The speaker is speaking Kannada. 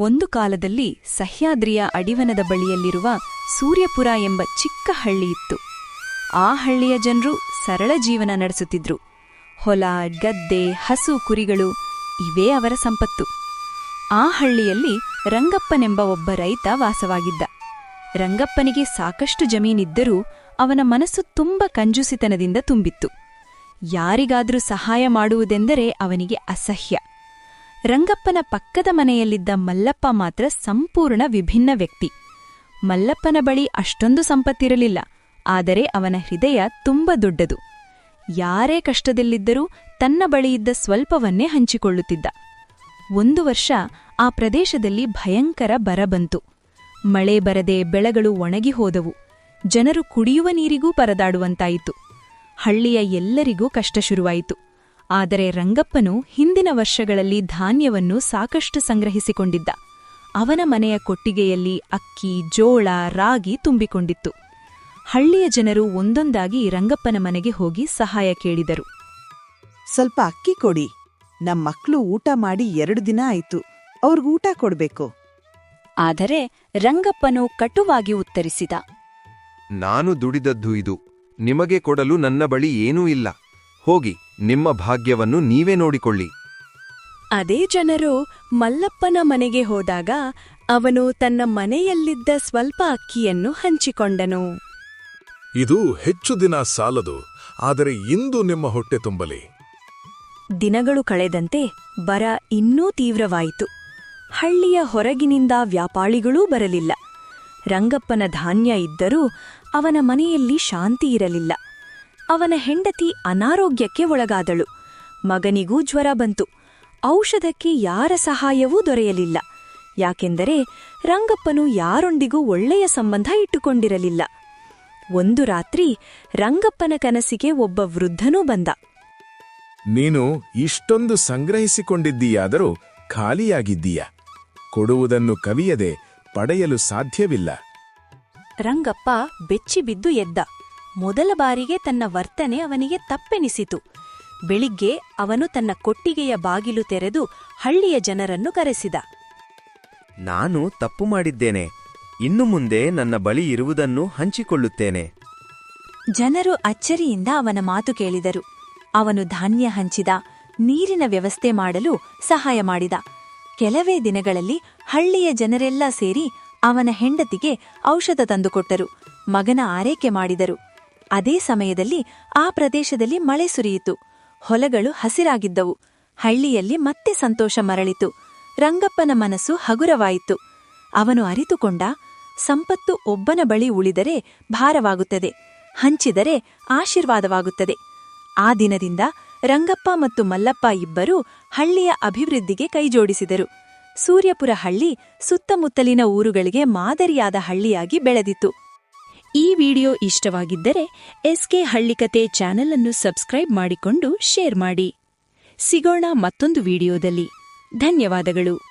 ಒಂದು ಕಾಲದಲ್ಲಿ ಸಹ್ಯಾದ್ರಿಯ ಅಡಿವನದ ಬಳಿಯಲ್ಲಿರುವ ಸೂರ್ಯಪುರ ಎಂಬ ಚಿಕ್ಕ ಹಳ್ಳಿ ಇತ್ತು. ಆ ಹಳ್ಳಿಯ ಜನರು ಸರಳ ಜೀವನ ನಡೆಸುತ್ತಿದ್ರು. ಹೊಲ, ಗದ್ದೆ, ಹಸು, ಕುರಿಗಳು ಇವೇ ಅವರ ಸಂಪತ್ತು. ಆ ಹಳ್ಳಿಯಲ್ಲಿ ರಂಗಪ್ಪನೆಂಬ ಒಬ್ಬ ರೈತ ವಾಸವಾಗಿದ್ದ. ರಂಗಪ್ಪನಿಗೆ ಸಾಕಷ್ಟು ಜಮೀನಿದ್ದರೂ ಅವನ ಮನಸ್ಸು ತುಂಬ ಕಂಜುಸಿತನದಿಂದ ತುಂಬಿತ್ತು. ಯಾರಿಗಾದರೂ ಸಹಾಯ ಮಾಡುವುದೆಂದರೆ ಅವನಿಗೆ ಅಸಹ್ಯ. ರಂಗಪ್ಪನ ಪಕ್ಕದ ಮನೆಯಲ್ಲಿದ್ದ ಮಲ್ಲಪ್ಪ ಮಾತ್ರ ಸಂಪೂರ್ಣ ವಿಭಿನ್ನ ವ್ಯಕ್ತಿ. ಮಲ್ಲಪ್ಪನ ಬಳಿ ಅಷ್ಟೊಂದು ಸಂಪತ್ತಿರಲಿಲ್ಲ, ಆದರೆ ಅವನ ಹೃದಯ ತುಂಬ ದೊಡ್ಡದು. ಯಾರೇ ಕಷ್ಟದಲ್ಲಿದ್ದರೂ ತನ್ನ ಬಳಿಯಿದ್ದ ಸ್ವಲ್ಪವನ್ನೇ ಹಂಚಿಕೊಳ್ಳುತ್ತಿದ್ದ. ಒಂದು ವರ್ಷ ಆ ಪ್ರದೇಶದಲ್ಲಿ ಭಯಂಕರ ಬರ ಬಂತು. ಮಳೆ ಬರದೆ ಬೆಳೆಗಳು ಒಣಗಿ ಹೋದವು. ಜನರು ಕುಡಿಯುವ ನೀರಿಗೂ ಪರದಾಡುವಂತಾಯಿತು. ಹಳ್ಳಿಯ ಎಲ್ಲರಿಗೂ ಕಷ್ಟ ಶುರುವಾಯಿತು. ಆದರೆ ರಂಗಪ್ಪನು ಹಿಂದಿನ ವರ್ಷಗಳಲ್ಲಿ ಧಾನ್ಯವನ್ನು ಸಾಕಷ್ಟು ಸಂಗ್ರಹಿಸಿಕೊಂಡಿದ್ದ. ಅವನ ಮನೆಯ ಕೊಟ್ಟಿಗೆಯಲ್ಲಿ ಅಕ್ಕಿ ಜೋಳ ರಾಗಿ ತುಂಬಿಕೊಂಡಿತ್ತು. ಹಳ್ಳಿಯ ಜನರು ಒಂದೊಂದಾಗಿ ರಂಗಪ್ಪನ ಮನೆಗೆ ಹೋಗಿ ಸಹಾಯ ಕೇಳಿದರು. ಸ್ವಲ್ಪ ಅಕ್ಕಿ ಕೊಡಿ. ನಮ್ಮ ಮಕ್ಕಳು ಊಟ ಮಾಡಿ ಎರಡು ದಿನ ಆಯ್ತು. ಅವ್ರಿಗೂ ಊಟ ಕೊಡ್ಬೇಕು. ಆದರೆ ರಂಗಪ್ಪನು ಕಟುವಾಗಿ ಉತ್ತರಿಸಿದ. ನಾನು ದುಡಿದದ್ದು ಇದು. ನಿಮಗೆ ಕೊಡಲು ನನ್ನ ಬಳಿ ಏನೂ ಇಲ್ಲ. ಹೋಗಿ. ನಿಮ್ಮ ಭಾಗ್ಯವನ್ನು ನೀವೇ ನೋಡಿಕೊಳ್ಳಿ. ಅದೇ ಜನರು ಮಲ್ಲಪ್ಪನ ಮನೆಗೆ ಹೋದಾಗ ಅವನು ತನ್ನ ಮನೆಯಲ್ಲಿದ್ದ ಸ್ವಲ್ಪ ಅಕ್ಕಿಯನ್ನು ಹಂಚಿಕೊಂಡನು. ಇದು ಹೆಚ್ಚು ದಿನ ಸಾಲದು ಆದರೆ ಇಂದು ನಿಮ್ಮ ಹೊಟ್ಟೆ ತುಂಬಲಿ. ದಿನಗಳು ಕಳೆದಂತೆ ಬರ ಇನ್ನೂ ತೀವ್ರವಾಯಿತು. ಹಳ್ಳಿಯ ಹೊರಗಿನಿಂದ ವ್ಯಾಪಾಳಿಗಳೂ ಬರಲಿಲ್ಲ. ರಂಗಪ್ಪನ ಧಾನ್ಯ ಇದ್ದರೂ ಅವನ ಮನೆಯಲ್ಲಿ ಶಾಂತಿ ಇರಲಿಲ್ಲ. ಅವನ ಹೆಂಡತಿ ಅನಾರೋಗ್ಯಕ್ಕೆ ಒಳಗಾದಳು. ಮಗನಿಗೂ ಜ್ವರ ಬಂತು. ಔಷಧಕ್ಕೆ ಯಾರ ಸಹಾಯವೂ ದೊರೆಯಲಿಲ್ಲ. ಯಾಕೆಂದರೆ ರಂಗಪ್ಪನು ಯಾರೊಂದಿಗೂ ಒಳ್ಳೆಯ ಸಂಬಂಧ ಇಟ್ಟುಕೊಂಡಿರಲಿಲ್ಲ. ಒಂದು ರಾತ್ರಿ ರಂಗಪ್ಪನ ಕನಸಿಗೆ ಒಬ್ಬ ವೃದ್ಧನೂ ಬಂದ. ನೀನು ಇಷ್ಟೊಂದು ಸಂಗ್ರಹಿಸಿಕೊಂಡಿದ್ದೀಯಾದರೂ ಖಾಲಿಯಾಗಿದ್ದೀಯ? ಕೊಡುವುದನ್ನು ಕವಿಯದೆ ಪಡೆಯಲು ಸಾಧ್ಯವಿಲ್ಲ. ರಂಗಪ್ಪ ಬೆಚ್ಚಿಬಿದ್ದು ಎದ್ದ. ಮೊದಲ ಬಾರಿಗೆ ತನ್ನ ವರ್ತನೆ ಅವನಿಗೆ ತಪ್ಪೆನಿಸಿತು. ಬೆಳಿಗ್ಗೆ ಅವನು ತನ್ನ ಕೊಟ್ಟಿಗೆಯ ಬಾಗಿಲು ತೆರೆದು ಹಳ್ಳಿಯ ಜನರನ್ನು ಕರೆಸಿದ. ನಾನು ತಪ್ಪು ಮಾಡಿದ್ದೇನೆ. ಇನ್ನು ಮುಂದೆ ನನ್ನ ಬಳಿ ಇರುವುದನ್ನು ಹಂಚಿಕೊಳ್ಳುತ್ತೇನೆ. ಜನರು ಅಚ್ಚರಿಯಿಂದ ಅವನ ಮಾತು ಕೇಳಿದರು. ಅವನು ಧಾನ್ಯ ಹಂಚಿದ ನೀರಿನ ವ್ಯವಸ್ಥೆ ಮಾಡಲು ಸಹಾಯ ಮಾಡಿದ. ಕೆಲವೇ ದಿನಗಳಲ್ಲಿ ಹಳ್ಳಿಯ ಜನರೆಲ್ಲ ಸೇರಿ ಅವನ ಹೆಂಡತಿಗೆ ಔಷಧ ತಂದುಕೊಟ್ಟರು. ಮಗನ ಆರೈಕೆ ಮಾಡಿದರು. ಅದೇ ಸಮಯದಲ್ಲಿ ಆ ಪ್ರದೇಶದಲ್ಲಿ ಮಳೆ ಸುರಿಯಿತು. ಹೊಲಗಳು ಹಸಿರಾಗಿದ್ದವು. ಹಳ್ಳಿಯಲ್ಲಿ ಮತ್ತೆ ಸಂತೋಷ ಮರಳಿತು. ರಂಗಪ್ಪನ ಮನಸ್ಸು ಹಗುರವಾಯಿತು. ಅವನು ಅರಿತುಕೊಂಡ, ಸಂಪತ್ತು ಒಬ್ಬನ ಬಳಿ ಉಳಿದರೆ ಭಾರವಾಗುತ್ತದೆ. ಹಂಚಿದರೆ ಆಶೀರ್ವಾದವಾಗುತ್ತದೆ. ಆ ದಿನದಿಂದ ರಂಗಪ್ಪ ಮತ್ತು ಮಲ್ಲಪ್ಪ ಇಬ್ಬರೂ ಹಳ್ಳಿಯ ಅಭಿವೃದ್ಧಿಗೆ ಕೈಜೋಡಿಸಿದರು. ಸೂರ್ಯಪುರ ಹಳ್ಳಿ ಸುತ್ತಮುತ್ತಲಿನ ಊರುಗಳಿಗೆ ಮಾದರಿಯಾದ ಹಳ್ಳಿಯಾಗಿ ಬೆಳೆದಿತು ಈ ವಿಡಿಯೋ ಇಷ್ಟವಾಗಿದ್ದರೆ ಎಸ್ಕೆ ಹಳ್ಳಿಕತೆ ಚಾನೆಲ್ ಅನ್ನು ಸಬ್ಸ್ಕ್ರೈಬ್ ಮಾಡಿಕೊಂಡು ಶೇರ್ ಮಾಡಿ. ಸಿಗೋಣ ಮತ್ತೊಂದು ವಿಡಿಯೋದಲ್ಲಿ. ಧನ್ಯವಾದಗಳು.